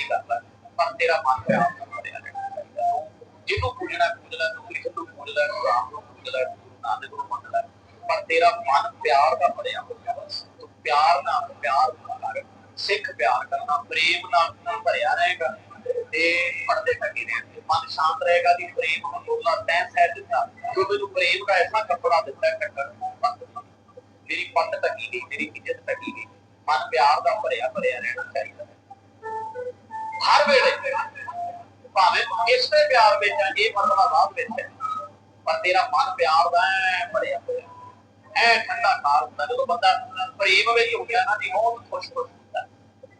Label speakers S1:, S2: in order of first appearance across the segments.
S1: ਮਰਜ਼ੀ ਕਰ ਲੈ ਪਰ ਤੇਰਾ ਮਨ ਪਿਆਰ ਨਾਲ ਭਰਿਆ ਜਿਹਨੂੰ ਪੂਜਣਾ ਪੂਜਣਾ ਤੂੰ ਕ੍ਰਿਸ਼ਨ ਨੂੰ ਪੂਜਦਾ ਤੂੰ ਰਾਮ ਨੂੰ ਪੂਜਦਾ ਤੂੰ ਨਾਨਕ ਨੂੰ ਮੰਨਦਾ ਪਰ ਤੇਰਾ ਮਨ ਪਿਆਰ ਦਾ ਭਰਿਆ ਹੋਇਆ ਬਸ ਤੂੰ ਪਿਆਰ ਨਾਲ ਪਿਆਰ ਕਰ। ਸਿੱਖ ਪਿਆਰ ਕਰਨਾ, ਪ੍ਰੇਮ ਨਾਲ ਭਰਿਆ ਰਹੇਗਾ। ਤੇ ਪਰਦੇ ਟਕੀ ਨੇ ਮਨ ਸ਼ਾਂਤ ਰਹੇਗਾ ਦੀ ਪ੍ਰੇਮ ਨੂੰ ਲੋਲਾ ਤੈਂ ਸਹਿ ਦਿੱਤਾ। ਜੋ ਮੈਨੂੰ ਪ੍ਰੇਮ ਦਾ ਐਸਾ ਕੱਪੜਾ ਦਿੱਤਾ ਟੱਕਰ ਮੇਰੀ ਪੱਟ ਟਕੀ ਗਈ, ਮੇਰੀ ਇੱਜ਼ਤ ਟਕੀ ਗਈ। ਮਨ ਪਿਆਰ ਦਾ ਭਰਿਆ ਭਰਿਆ ਰਹਿਣਾ ਚਾਹੀਦਾ। ਹਰ ਵੇਲੇ। ਭਾਵੇਂ ਇਸੇ ਪਿਆਰ ਵਿੱਚ ਹੈ ਇਹ ਮਸਲਾ ਬਾਅਦ ਵਿੱਚ ਹੈ। ਪਰ ਤੇਰਾ ਮਨ ਪਿਆਰ ਦਾ ਐ ਭਰਿਆ ਹੋਇਆ। ਐ ਠੰਡਾ ਖਾਰ ਹੁੰਦਾ। ਜਦੋਂ ਬੰਦਾ ਪ੍ਰੇਮ ਵਿੱਚ ਹੋ ਗਿਆ ਨਾ, ਜੀ ਬਹੁਤ ਖੁਸ਼ ਖੁਸ਼ ਹੁੰਦਾ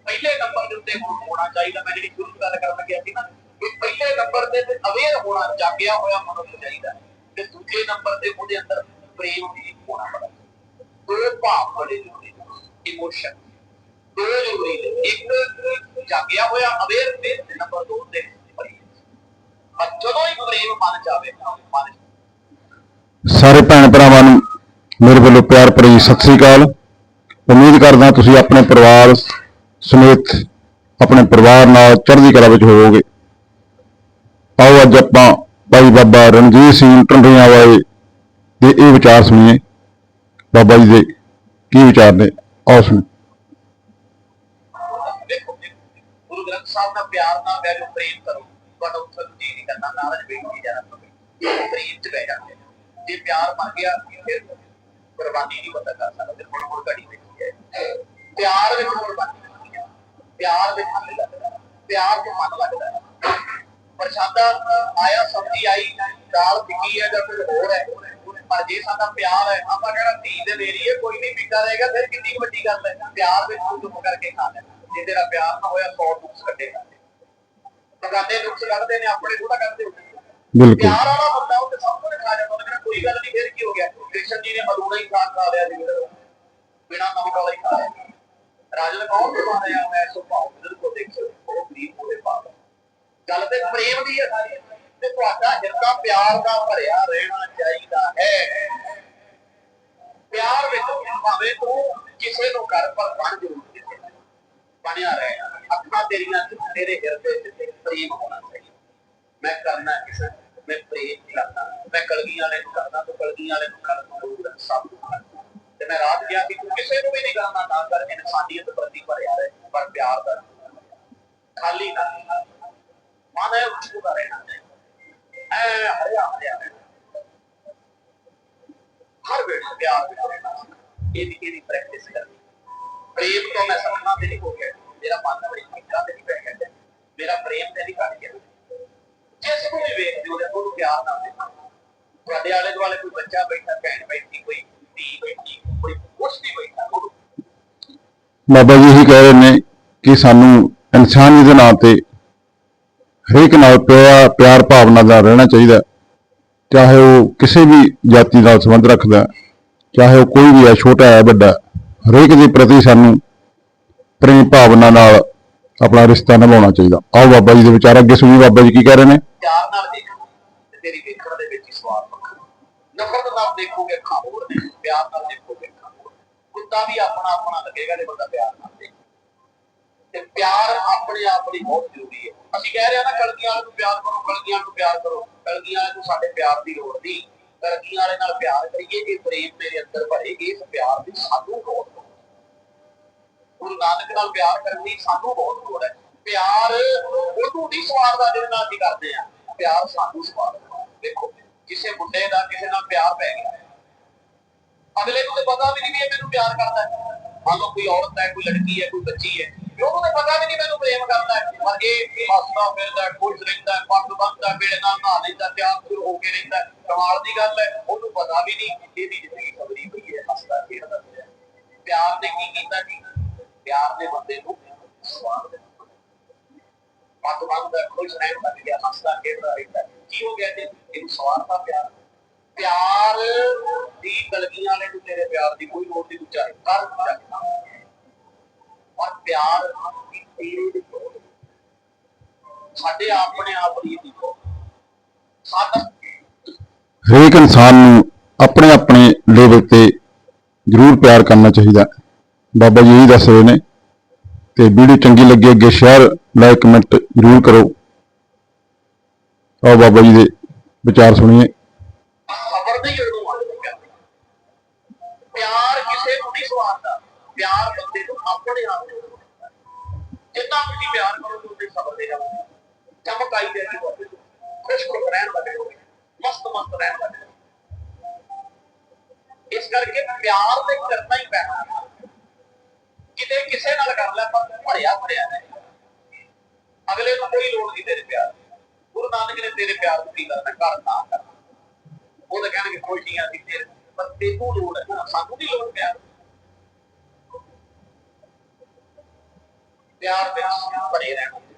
S1: ਪਹਿਲੇ ਨੰਬਰ ਦੇ ਉੱਤੇ ਹੁਣ ਹੋਣਾ ਚਾਹੀਦਾ। ਮੈਂ ਜਿਹੜੀ ਸ਼ੁਰੂ ਗੱਲ ਕਰਨ ਲੱਗਿਆ ਸੀ ਨਾ ਕਿ ਪਹਿਲੇ ਨੰਬਰ ਤੇ ਅਵੇਅਰ ਹੋਣਾ, ਜਾਗਿਆ ਹੋਇਆ ਮਨੁੱਖ ਚਾਹੀਦਾ। ਤੇ ਦੂਜੇ ਨੰਬਰ ਤੇ ਉਹਦੇ ਅੰਦਰ ਪ੍ਰੇਮ ਵੀ ਹੋਣਾ ਬੜਾ। ਦੋ ਭਾਵ ਬੜੇ ਜ਼ਰੂਰੀ ਇਮੋਸ਼ਨ ਦੋ ਜ਼ਰੂਰੀ ਨੇ ਇੱਕ ਜਾਗਿਆ ਹੋਇਆ ਅਵੇਅਰ ਤੇ ਨੰਬਰ 2 ਤੇ ਜਦੋਂ ਹੀ ਪ੍ਰੇਮ ਮਨ ਜਾਵੇ
S2: ਸਾਰੇ ਭੈਣ ਭਰਾਵਾਂ ਨੂੰ ਮੇਰੇ ਵੱਲੋਂ ਪਿਆਰ ਭਰੀ ਸਤਿ ਸ੍ਰੀ ਅਕਾਲ। ਉਮੀਦ ਕਰਦਾ ਤੁਸੀਂ ਆਪਣੇ ਪਰਿਵਾਰ ਸਮੇਤ ਆਪਣੇ ਪਰਿਵਾਰ ਨਾਲ ਚੜ੍ਹਦੀ ਕਲਾ ਵਿੱਚ ਹੋਵੋਗੇ। ਆਓ ਅੱਜ ਆਪਾਂ ਭਾਈ ਬਾਬਾ ਰਣਜੀਤ ਸਿੰਘ ਟੰਡਿਆਂ ਵਾਲੇ ਦੇ ਇਹ ਵਿਚਾਰ ਸੁਣੀਏ। ਬਾਬਾ ਜੀ ਦੇ ਕੀ ਵਿਚਾਰ ਨੇ? ਆਓ ਸੁਣੋ
S1: ਦੇਖੋ ਗੁਰੂ ਗ੍ਰੰਥ ਸਾਹਿਬ ਦਾ ਪਿਆਰ ਨਾਲ ਵੈਰੂ ਪ੍ਰੇਮ ਕਰੋ। ਤੁਹਾਡਾ ਉੱਥੇ ਜੀ ਨਹੀਂ ਕਰਨਾ, ਨਾਰਾਜ਼ ਬੇਇੱਜ਼ਤੀ ਜਾਣਾ ਪਵੇ ਪ੍ਰੇਮ ਚ ਬਹਿ ਜਾਂਦੇ ਜੇ ਪਿਆਰ ਮਰ ਗਿਆ ਫਿਰ ਕੁਰਬਾਨੀ ਨਹੀਂ ਬੰਦਾ ਕਰ ਸਕਦਾ ਫਿਰ ਮੁੜ ਮੁੜ ਘੜੀ ਵਿੱਚ ਹੈ। ਪਿਆਰ ਵਿੱਚ ਕੁਰਬਾਨੀ ਪਿਆਰ ਵਿੱਚ ਮਨ ਲੱਗਦਾ ਪਿਆਰ ਚ ਮਨ ਲੱਗਦਾ ਪ੍ਰਸ਼ਾਦਾ ਆਇਆ, ਸਬਜ਼ੀ ਆਈ, ਦਾਲ ਫਿੱਕੀ ਹੈ ਜਾਂ ਕੁਝ ਹੋਰ ਹੈ। ਪਰ ਜੇ ਸਾਡਾ ਪਿਆਰ ਹੈ, ਆਪਾਂ ਜਿਹੜਾ ਧੀ ਦੇ ਦੇਰੀ ਹੈ, ਕੋਈ ਨਹੀਂ ਪੀਤਾ ਰਹੇਗਾ, ਫਿਰ ਕਿੰਨੀ ਵੱਡੀ ਗੱਲ ਹੈ। ਪਿਆਰ ਵਿੱਚ ਤੂੰ ਕਰਕੇ ਖਾ ਲੈਣਾ ਜੇ ਤੇਰਾ ਪਿਆਰ ਨਾ ਹੋਇਆ 100 ਨੁਕਸ ਕੱਢੇਗਾ ਬਗਾਨੇ ਨੁਕਸ ਕੱਢਦੇ ਨੇ ਆਪਣੇ ਥੋੜਾ ਕਰਦੇ।
S2: ਬਿਲਕੁਲ।
S1: ਪਿਆਰ ਵਾਲਾ ਬੰਦਾ ਉਹ ਤੇ ਸਭ ਕੁਝ ਖਾ ਜਾਂਦਾ ਉਹਨੇ ਕੋਈ ਗੱਲ ਨਹੀਂ ਫਿਰ ਕੀ ਹੋ ਗਿਆ? ਕ੍ਰਿਸ਼ਨ ਜੀ ਨੇ ਮਲੂੜਾ ਹੀ ਖਾ ਖਾ ਲਿਆ ਜੀ ਬਿਨਾ ਨਮਕ ਵਾਲਾ ਹੀ ਖਾ ਲਿਆ। ਰਾਜਨ ਕੌਣ ਬਣਾ ਰਿਹਾ ਮੈਂ ਸੁਭਾਅ ਬਿਲਕੁਲ ਦੇਖ ਸਕਦੇ ਹੋ। ਗਰੀਬ ਹੋਏ ਪਾਪ। ਗੱਲ ਤੇ ਪ੍ਰੇਮ ਦੀ ਹੈ ਸਾਰੀ। ਤੇ ਤੁਹਾਡਾ ਹਿਰਦਾ ਪਿਆਰ ਦਾ ਭਰਿਆ ਰਹਿਣਾ ਚਾਹੀਦਾ ਹੈ। ਪਿਆਰ ਵਿੱਚ ਭਾਵੇਂ ਤੂੰ ਕਿਸੇ ਨੂੰ ਕਰ ਪਰ ਬਣ ਜ਼ਰੂਰ। ਬਣਿਆ ਰਹੇ ਅੱਖਾਂ ਤੇਰੀਆਂ ਚ ਤੇਰੇ ਹਿਰਦੇ ਚ ਪ੍ਰੇਮ ਹੋਣਾ ਚਾਹੀਦਾ। ਮੈਂ ਕਰਨਾ ਕਿਸੇ ਮੈਂ ਪ੍ਰੇਮ ਕਰਨਾ ਮੈਂ ਕਲਗੀ ਵਾਲੇ ਨੂੰ ਕਰਨਾ ਤੂੰ ਕਲਗੀ ਵਾਲੇ ਨੂੰ ਕਰ ਸਭ ਨੂੰ ਤੇ ਮੈਂ ਰਾਤ ਗਿਆ ਕਿ ਤੂੰ ਕਿਸੇ ਨੂੰ ਵੀ ਨਹੀਂ ਕਰਨਾ ਨਾ ਕਰ। ਇਨਸਾਨੀਅਤ ਪ੍ਰਤੀ ਭਰਿਆ ਰਹੇ, ਪਰ ਪਿਆਰ ਦਾ ਖਾਲੀ ਨਾ ਮਨ ਹੈ ਉੱਚਾ ਰਹਿਣਾ ਚਾਹੀਦਾ ਐ ਹਰਿਆ ਹਰਿਆ ਹਰ ਵੇਲੇ ਪਿਆਰ ਵਿੱਚ ਰਹਿਣਾ। ਇਹਦੀ ਇਹਦੀ ਪ੍ਰੈਕਟਿਸ ਕਰਨੀ? ਪ੍ਰੇਮ ਤੋਂ ਮੈਂ ਸਪਨਾ ਤੇ ਨਹੀਂ ਹੋ ਗਿਆ। ਮੇਰਾ ਮਨ ਬੜੀ ਫਿਕਰਾਂ ਤੇ ਨਹੀਂ ਪੈ ਗਿਆ। ਮੇਰਾ ਪ੍ਰੇਮ ਤੇ ਨਹੀਂ ਘਟ ਗਿਆ। ਜਿਸ ਨੂੰ ਵੀ ਵੇਖਦੇ ਉਹਦੇ ਉਹਨੂੰ ਪਿਆਰ ਨਾਲ ਦੇਖੋ। ਤੁਹਾਡੇ ਆਲੇ ਦੁਆਲੇ ਕੋਈ ਬੱਚਾ ਬੈਠਾ, ਭੈਣ ਬੈਠੀ, ਕੋਈ ਧੀ ਬੈਠੀ, ਕੋਈ ਕੁਛ ਵੀ ਬੈਠਾ
S2: ਬਾਬਾ ਜੀ ਇਹੀ ਕਹਿ ਰਹੇ ਨੇ ਕਿ ਸਾਨੂੰ ਇਨਸਾਨੀ ਦੇ ਨਾਂ ਤੇ ਹਰੇਕ ਨਾਲ ਪਿਆਰ ਪਿਆਰ ਭਾਵਨਾ ਦਾ ਰਹਿਣਾ ਚਾਹੀਦਾ। ਚਾਹੇ ਉਹ ਕਿਸੇ ਵੀ ਜਾਤੀ ਨਾਲ ਸੰਬੰਧ ਰੱਖਦਾ, ਚਾਹੇ ਉਹ ਕੋਈ ਵੀ ਹੈ, ਛੋਟਾ ਹੈ, ਵੱਡਾ ਹਰੇਕ ਦੇ ਪ੍ਰਤੀ ਸਾਨੂੰ ਪ੍ਰੇਮ ਭਾਵਨਾ ਨਾਲ ਆਪਣਾ ਰਿਸ਼ਤਾ ਨਿਭਾਉਣਾ ਚਾਹੀਦਾ। ਆਓ ਬਾਬਾ ਜੀ ਦੇ ਵਿਚਾਰ, ਅੱਗੇ ਸੁਣੀ ਬਾਬਾ ਜੀ ਕੀ ਕਹਿ ਰਹੇ ਨੇ।
S1: ਪਿਆਰ ਨਾਲ ਦੇਖੋ ਤੇ ਤੇਰੀ ਵੇਖਣ ਦੇ ਵਿੱਚ ਹੀ ਸਵਾਦ ਵੱਖਰਾ ਨਫ਼ਰਤ ਨਾਲ ਦੇਖੋਗੇ ਅੱਖਾਂ ਹੋਰ ਨੇ, ਪਿਆਰ ਨਾਲ ਦੇਖੋਗੇ ਅੱਖਾਂ ਹੋਰ ਕੁੱਤਾ ਵੀ ਆਪਣਾ ਆਪਣਾ ਲੱਗੇਗਾ ਜੇ ਬੰਦਾ ਪਿਆਰ ਨਾਲ ਦੇਖੇ। ਤੇ ਪਿਆਰ ਆਪਣੇ ਆਪ ਲਈ ਬਹੁਤ ਜ਼ਰੂਰੀ ਹੈ। ਅਸੀਂ ਕਹਿ ਰਹੇ ਹਾਂ ਨਾ ਕਲਗੀਆਂ ਵਾਲੇ ਨੂੰ ਪਿਆਰ ਕਰੋ ਕਲਗੀਆਂ ਨੂੰ ਪਿਆਰ ਕਰੋ। ਕਲਗੀਆਂ ਵਾਲੇ ਨੂੰ ਸਾਡੇ ਪਿਆਰ ਦੀ ਲੋੜ ਨਹੀਂ। ਕਲਗੀਆਂ ਵਾਲੇ ਨਾਲ ਪਿਆਰ ਕਰੀਏ ਇਹ ਪ੍ਰੇਮ ਮੇਰੇ ਅੰਦਰ ਭਰੇ ਇਸ ਪਿਆਰ ਦੀ ਸਾਨੂੰ ਲੋੜ ਗੁਰੂ ਨਾਨਕ ਨਾਲ ਪਿਆਰ ਕਰਨ ਦੀ ਸਾਨੂੰ ਬਹੁਤ ਲੋੜ ਹੈ। ਪਿਆਰ ਉਹਨੂੰ ਨਹੀਂ ਸਵਾਰਦਾ ਜਿਹਦੇ ਨਾਲ ਅਸੀਂ ਕਰਦੇ ਆ ਪਿਆਰ ਸਾਨੂੰ ਸਵਾਰਦਾ ਦੇਖੋ, ਕਿਸੇ ਮੁੰਡੇ ਦਾ ਕਿਸੇ ਨਾਲ ਪਿਆਰ ਪੈ ਗਿਆ। ਅਗਲੇ ਨੂੰ ਤੇ ਪਤਾ ਵੀ ਨਹੀਂ ਵੀ ਇਹ ਮੈਨੂੰ ਪਿਆਰ ਕਰਦਾ ਹੈ। ਮੰਨ ਲਓ ਕੋਈ ਔਰਤ ਹੈ, ਕੋਈ ਲੜਕੀ ਹੈ, ਕੋਈ ਬੱਚੀ ਹੈ। ਉਹਨੂੰ ਤੇ ਪਤਾ ਵੀ ਨਹੀਂ ਮੈਨੂੰ ਪ੍ਰੇਮ ਕਰਦਾ ਪਰ ਇਹ ਹੱਸਦਾ, ਫਿਰਦਾ, ਖੁਸ਼ ਰਹਿੰਦਾ, ਪੱਗ ਬੰਨਦਾ ਵੇਲੇ ਨਾਲ ਨਹਾ ਲੈਂਦਾ, ਤਿਆਰ ਤੁਰ ਹੋ ਕੇ ਰਹਿੰਦਾ। ਕਮਾਲ ਦੀ ਗੱਲ ਹੈ, ਉਹਨੂੰ ਪਤਾ ਵੀ ਨਹੀਂ ਕਿ ਇਹਦੀ ਜ਼ਿੰਦਗੀ ਖਬਰੀ ਪਈ ਹੈ, ਹੱਸਦਾ, ਖੇਡਦਾ ਪਿਆਰ ਨੇ ਕੀ ਕੀਤਾ ਜੀ? ਪਿਆਰ ਨੇ ਬੰਦੇ ਨੂੰ ਸਵਾਰ ਦਿੱਤਾ ਪੱਗ ਬੰਨਦਾ, ਖੁਸ਼ ਰਹਿੰਦਾ ਗਿਆ ਹੱਸਦਾ, ਖੇਡਦਾ, ਰਹਿੰਦਾ। ਕੀ ਹੋ ਗਿਆ ਜੀ? ਇਹਨੂੰ ਸਵਾਰਤਾ ਪਿਆਰ। ਪਿਆਰ ਦੀ ਗਲਗੀਆਂ ਵਾਲੇ ਨੂੰ ਤੇਰੇ ਪਿਆਰ ਦੀ ਕੋਈ ਲੋੜ ਨਹੀਂ, ਤੂੰ ਚਾਹੇ ਕਰ ਸਕਦਾ ਪਰ ਪਿਆਰ ਤੇਰੇ ਦੀ। ਸਾਡੇ ਆਪਣੇ ਆਪ ਦੀ। ਸਾਡਾ
S2: ਹਰੇਕ ਇਨਸਾਨ ਨੂੰ ਆਪਣੇ ਆਪਣੇ ਲੈਵਲ ਤੇ ਜ਼ਰੂਰ ਪਿਆਰ ਕਰਨਾ ਚਾਹੀਦਾ। ਬਾਬਾ ਜੀ ਇਹੀ ਦੱਸ ਰਹੇ ਨੇ ਤੇ ਵੀਡੀਓ ਚੰਗੀ ਲੱਗੀ ਅੱਗੇ ਸ਼ੇਅਰ ਲਾਈਕ ਕਮੈਂਟ ਜ਼ਰੂਰ ਕਰੋ ਆਓ ਬਾਬਾ ਜੀ ਦੇ ਵਿਚਾਰ ਸੁਣੀਏ
S1: ਖਬਰ ਨਹੀਂ ਉਹਨੂੰ ਆਉਂਦੀ ਪਿਆਰ ਪਿਆਰ ਕਿਸੇ ਨੂੰ ਨਹੀਂ ਸਵਾਰਦਾ ਪਿਆਰ ਬੰਦੇ ਨੂੰ ਆਪਣੇ ਆਪ ਨੂੰ ਸਵਾਰਦਾ। ਜਿੰਨਾ ਤੁਸੀਂ ਪਿਆਰ ਕਰੋਗੇ ਉਨੀ ਸਬਰ ਦੇ ਜਾਓਗੇ ਚਮਕ ਦੇ ਜਾਓਗੇ ਖੁਸ਼ ਖੁਸ਼ ਰਹਿਣ ਲੱਗੇ ਮਸਤ ਮਸਤ ਰਹਿਣ ਲੱਗੇ ਇਸ ਕਰਕੇ ਪਿਆਰ ਤੇ ਕਰਨਾ ਹੀ ਪੈਣਾ ਕਿਤੇ ਕਿਸੇ ਨਾਲ ਕਰ ਲੈ, ਪਰ ਭਰਿਆ ਭਰਿਆ ਰਹੇ ਅਗਲੇ ਨੂੰ ਕੋਈ ਲੋੜ ਨਹੀਂ ਤੇਰੇ ਪਿਆਰ ਦੀ। ਗੁਰੂ ਨਾਨਕ ਨੇ ਤੇਰੇ ਪਿਆਰ ਨੂੰ ਕੀ ਕਰਨਾ ਕਰ ਨਾ ਕਰ ਉਹ ਤਾਂ ਕਹਿਣਗੇ ਕੋਈ ਨਹੀਂ ਆਦੀ ਤੇਰੇ ਪਰ ਤੈਨੂੰ ਲੋੜ ਹੈ, ਸਾਨੂੰ ਨਹੀਂ ਲੋੜ ਪਿਆਰ ਦੀ। ਪਿਆਰ ਵਿੱਚ ਬਣੇ ਰਹਿਣ